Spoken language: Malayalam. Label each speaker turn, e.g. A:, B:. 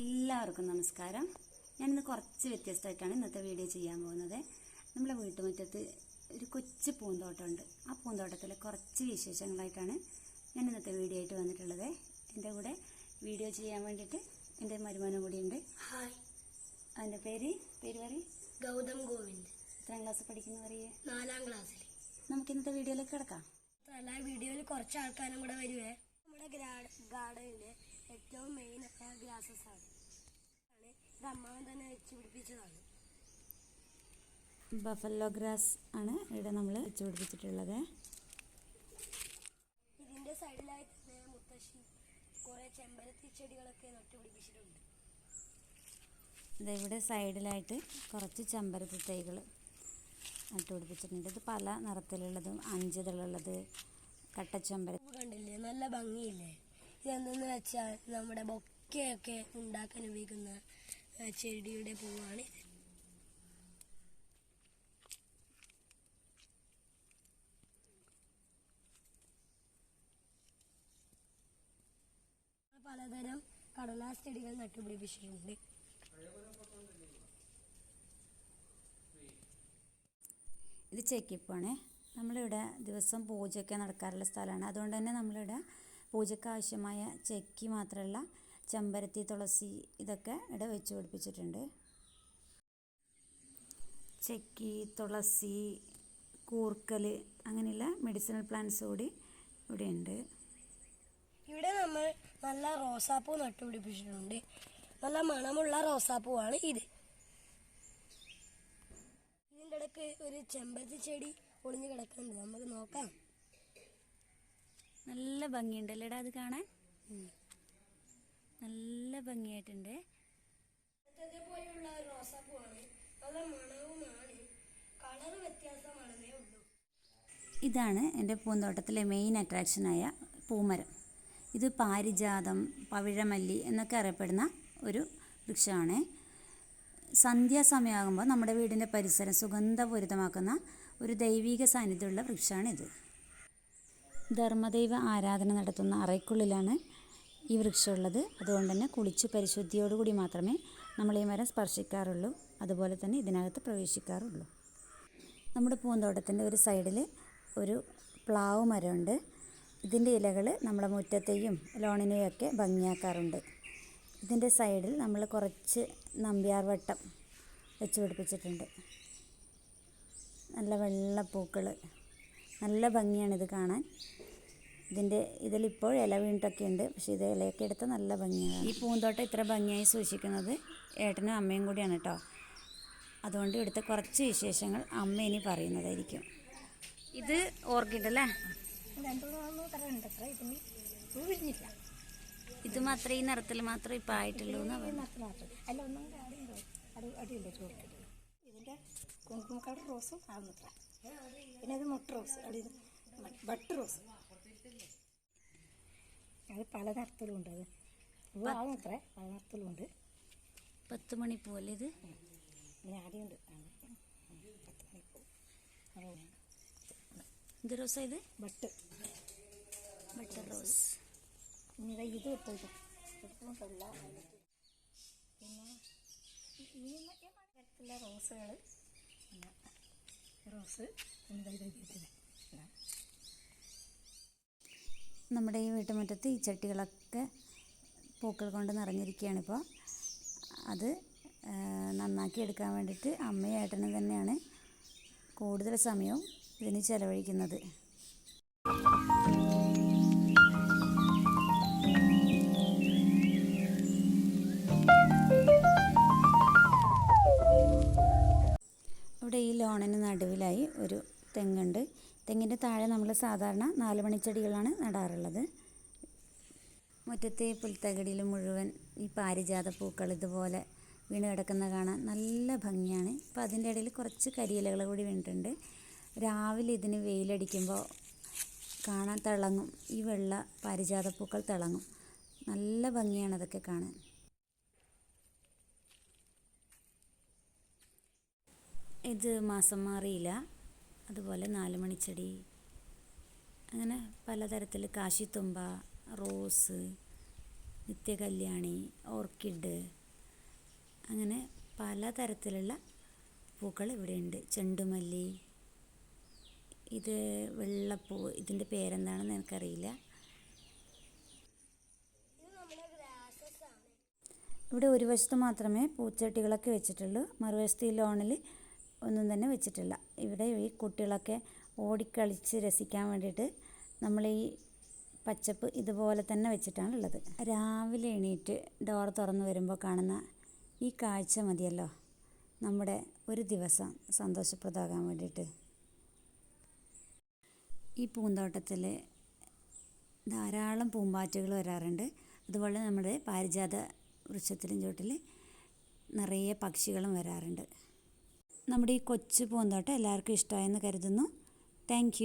A: എല്ലാവർക്കും നമസ്കാരം. ഞാനിന്ന് കുറച്ച് വ്യത്യസ്തമായിട്ടാണ് ഇന്നത്തെ വീഡിയോ ചെയ്യാൻ പോകുന്നത്. നമ്മളെ വീട്ടുമുറ്റത്ത് ഒരു കൊച്ചു പൂന്തോട്ടമുണ്ട്. ആ പൂന്തോട്ടത്തിലെ കുറച്ച് വിശേഷങ്ങളായിട്ടാണ് ഞാൻ ഇന്നത്തെ വീഡിയോ ആയിട്ട് വന്നിട്ടുള്ളത്. എന്റെ കൂടെ വീഡിയോ ചെയ്യാൻ വേണ്ടിയിട്ട് എന്റെ മരുമോനും കൂടിയുണ്ട്
B: ഹായ്.
A: അതിന്റെ പേര്? പേര് പറയും.
B: ഗൗതം ഗോവിന്ദ്.
A: എത്രാം ക്ലാസ് പഠിക്കുന്ന പറയേ?
B: നാലാം ക്ലാസ്സിൽ.
A: നമുക്ക് ഇന്നത്തെ വീഡിയോയിലേക്ക് കിടക്കാം.
B: അല്ല വീഡിയോയിൽ കുറച്ച് ആൾക്കാരും കൂടെ വരുവേ. നമ്മുടെ ഗാർഡനിലെ ഏറ്റവും മെയിൻ ആയ ഗ്രാസസ് ആണ്. ഇത് അമ്മാവൻ തന്നെ വെച്ച് പിടിപ്പിച്ചതാണ്.
A: ബഫല്ലോ ഗ്രാസ് ആണ് ഇവിടെ നമ്മൾ വെച്ച് പിടിപ്പിച്ചിട്ടുള്ളത്.
B: ഇതിന്റെ സൈഡിലായി തന്നെ മുത്തശ്ശി കുറെ ചെമ്പരത്തി ചെടികളൊക്കെ നട്ടുപിടിപ്പിച്ചിട്ടുണ്ട്
A: ദേ ഇവിടെ സൈഡിലായിട്ട് കുറച്ച് ചെമ്പരത്തി തൈകൾ നട്ടുപിടിപ്പിച്ചിട്ടുണ്ട് ഇത് പല നിറത്തിലുള്ളതും അഞ്ചിതളുള്ളത്
B: കട്ടച്ചെമ്പരത്തി കണ്ടില്ലേ? നല്ല ഭംഗിയില്ലേ? ഇതെന്തെന്ന് വെച്ചാൽ നമ്മുടെ ബൊക്കയൊക്കെ ഉണ്ടാക്കാൻ ഉപയോഗിക്കുന്ന ചെടിയുടെ പൂവാണ് ഇത്. പലതരം കടലാസ് ചെടികൾ നട്ടുപിടിപ്പിച്ചിട്ടുണ്ട്.
A: ഇത് ചെക്കിപ്പാണേ നമ്മളിവിടെ ദിവസം പൂജയൊക്കെ നടക്കാറുള്ള സ്ഥലമാണ്. അതുകൊണ്ട് തന്നെ നമ്മളിവിടെ പൂജയ്ക്ക് ആവശ്യമായ ചെക്കി മാത്രമല്ല ചെമ്പരത്തി തുളസി ഇതൊക്കെ ഇവിടെ വെച്ച് പിടിപ്പിച്ചിട്ടുണ്ട്. ചെക്കി തുളസി കൂർക്കൽ അങ്ങനെയുള്ള മെഡിസിനൽ പ്ലാന്റ്സ് കൂടി ഇവിടെയുണ്ട്
B: ഇവിടെ നമ്മൾ നല്ല റോസാപ്പൂ നട്ടുപിടിപ്പിച്ചിട്ടുണ്ട് നല്ല മണമുള്ള റോസാപ്പൂവാണ് ഇത്. ഇതിന്റെ ഇടയ്ക്ക് ഒരു ചെമ്പരത്തി ചെടി ഒളിഞ്ഞു കിടക്കുന്നുണ്ട്. നമുക്ക് നോക്കാം.
A: നല്ല ഭംഗിയുണ്ടല്ലേടാ അത് കാണാൻ? നല്ല ഭംഗിയായിട്ടുണ്ട്.
B: പോലെയുള്ള ഒരു റോസാപ്പൂവാണ് നല്ല മണവുമാണ്. കളർ വ്യത്യാസമാണെന്നേ ഉള്ളൂ.
A: ഇതാണ് എന്റെ പൂന്തോട്ടത്തിലെ മെയിൻ അട്രാക്ഷനായ പൂമരം. ഇത് പാരിജാതം പവിഴമല്ലി എന്നൊക്കെ അറിയപ്പെടുന്ന ഒരു വൃക്ഷമാണ്. സന്ധ്യാസമയമാകുമ്പോൾ നമ്മുടെ വീടിന്റെ പരിസരം സുഗന്ധപൂരിതമാക്കുന്ന ഒരു ദൈവിക സാന്നിധ്യമുള്ള വൃക്ഷമാണിത് ധർമ്മദൈവ ആരാധന നടത്തുന്ന അറയ്ക്കുള്ളിലാണ് ഈ വൃക്ഷമുള്ളത്. അതുകൊണ്ട് തന്നെ കുളിച്ച് പരിശുദ്ധിയോടുകൂടി മാത്രമേ നമ്മൾ ഈ മരം സ്പർശിക്കാറുള്ളൂ. അതുപോലെ തന്നെ ഇതിനകത്ത് പ്രവേശിക്കാറുള്ളൂ. നമ്മുടെ പൂന്തോട്ടത്തിന്റെ ഒരു സൈഡിൽ ഒരു പ്ലാവ് മരമുണ്ട്. ഇതിന്റെ ഇലകൾ നമ്മുടെ മുറ്റത്തെയും ലോണിനെയും ഒക്കെ ഭംഗിയാക്കാറുണ്ട്. ഇതിന്റെ സൈഡിൽ നമ്മൾ കുറച്ച് നമ്പ്യാർ വട്ടം വെച്ച് പിടിപ്പിച്ചിട്ടുണ്ട്. നല്ല വെള്ളപ്പൂക്കൾ നല്ല ഭംഗിയാണിത് കാണാൻ. ഇതിന്റെ ഇതിലിപ്പോൾ ഇല വീണിട്ടൊക്കെ ഉണ്ട് പക്ഷേ ഇത് ഇലയൊക്കെ എടുത്ത് നല്ല ഭംഗിയാണ്. ഈ പൂന്തോട്ടം ഇത്ര ഭംഗിയായി സൂക്ഷിക്കുന്നത് ഏട്ടനും അമ്മയും കൂടിയാണ് കേട്ടോ. അതുകൊണ്ട് ഇവിടുത്തെ കുറച്ച് വിശേഷങ്ങൾ അമ്മ ഇനി പറയുന്നതായിരിക്കും. ഇത് ഓർക്കിഡ് അല്ലേ? ഇത് മാത്രമേ ഈ നിറത്തിൽ മാത്രമേ ഇപ്പം ആയിട്ടുള്ളൂ എന്ന് പറഞ്ഞു
B: കുങ്കുമ കളർ റോസും ആവുന്നത്ര പിന്നെ അത് മുട്ട റോസ് അടി ബട്ട് റോസ് അത് പല നിറത്തിലും ഉണ്ട് അത് പൂ ആവുന്നത്ര പല നിറത്തിലും ഉണ്ട്
A: പത്ത് മണി പോലെ ഇത്
B: പിന്നെ ആടിയുണ്ട് പത്ത് മണിപ്പൂ
A: എന്ത് റോസാ ഇത്
B: ബട്ട്
A: ബട്ടർ റോസ്
B: ഇനി ഇത് എടുത്തോണ്ടല്ല പിന്നെ ഈ മറ്റേ തരത്തിലുള്ള റോസുകൾ റോസ്
A: നമ്മുടെ ഈ വീട്ടുമുറ്റത്ത് ഈ ചട്ടികളൊക്കെ പൂക്കൾ കൊണ്ട് നിറഞ്ഞിരിക്കുകയാണിപ്പോൾ അത് നന്നാക്കി എടുക്കാൻ വേണ്ടിയിട്ട് അമ്മയും തന്നെയാണ് കൂടുതൽ സമയവും ഇതിന് ചിലവഴിക്കുന്നത്. ലോണിന് നടുവിലായി ഒരു തെങ്ങുണ്ട്. തെങ്ങിന്റെ താഴെ നമ്മൾ സാധാരണ നാല് മണിച്ചെടികളാണ് നടാറുള്ളത്. മുറ്റത്തെ പുൽത്തകടിയിൽ മുഴുവൻ ഈ പാരിജാത പൂക്കൾ ഇതുപോലെ വീണ് കിടക്കുന്ന കാണാൻ നല്ല ഭംഗിയാണ്. അപ്പോൾ അതിന്റെ ഇടയിൽ കുറച്ച് കരിയിലകൾ കൂടി വീണിട്ടുണ്ട്. രാവിലെ ഇതിന് വെയിലടിക്കുമ്പോൾ കാണാൻ തിളങ്ങും. ഈ വെള്ള പാരിജാത പൂക്കൾ തിളങ്ങും. നല്ല ഭംഗിയാണ് അതൊക്കെ കാണാൻ. ഇത് മാസം മാറിയില്ല. അതുപോലെ നാല് മണിച്ചെടി അങ്ങനെ പലതരത്തിൽ കാശിത്തുമ്പ റോസ് നിത്യകല്യാണി ഓർക്കിഡ് അങ്ങനെ പലതരത്തിലുള്ള പൂക്കൾ ഇവിടെയുണ്ട്. ചെണ്ടുമല്ലി ഇത് വെള്ളപ്പൂ ഇതിന്റെ പേരെന്താണെന്ന് എനിക്കറിയില്ല. ഇവിടെ ഒരു വശത്ത് മാത്രമേ പൂച്ചട്ടികളൊക്കെ വെച്ചിട്ടുള്ളൂ. മറുവശത്ത് ഈ ലോണിൽ ഒന്നും തന്നെ വെച്ചിട്ടില്ല. ഇവിടെ ഈ കുട്ടികളൊക്കെ ഓടിക്കളിച്ച് രസിക്കാൻ വേണ്ടിയിട്ട് നമ്മൾ ഈ പച്ചപ്പ് ഇതുപോലെ തന്നെ വെച്ചിട്ടാണ് ഉള്ളത്. രാവിലെ എണീറ്റ് ഡോർ തുറന്ന് വരുമ്പോൾ കാണുന്ന ഈ കാഴ്ച മതിയല്ലോ. നമ്മുടെ ഒരു ദിവസം സന്തോഷപ്രദമാകാൻ വേണ്ടിയിട്ട്. ഈ പൂന്തോട്ടത്തിൽ ധാരാളം പൂമ്പാറ്റകൾ വരാറുണ്ട്. അതുപോലെ നമ്മുടെ പാരിജാത വൃക്ഷത്തിലും ചുവട്ടിൽ നിറയെ പക്ഷികളും വരാറുണ്ട്. നമ്മുടെ ഈ കൊച്ചു പൂന്തോട്ടം എല്ലാവർക്കും ഇഷ്ടമായെന്ന് കരുതുന്നു. താങ്ക്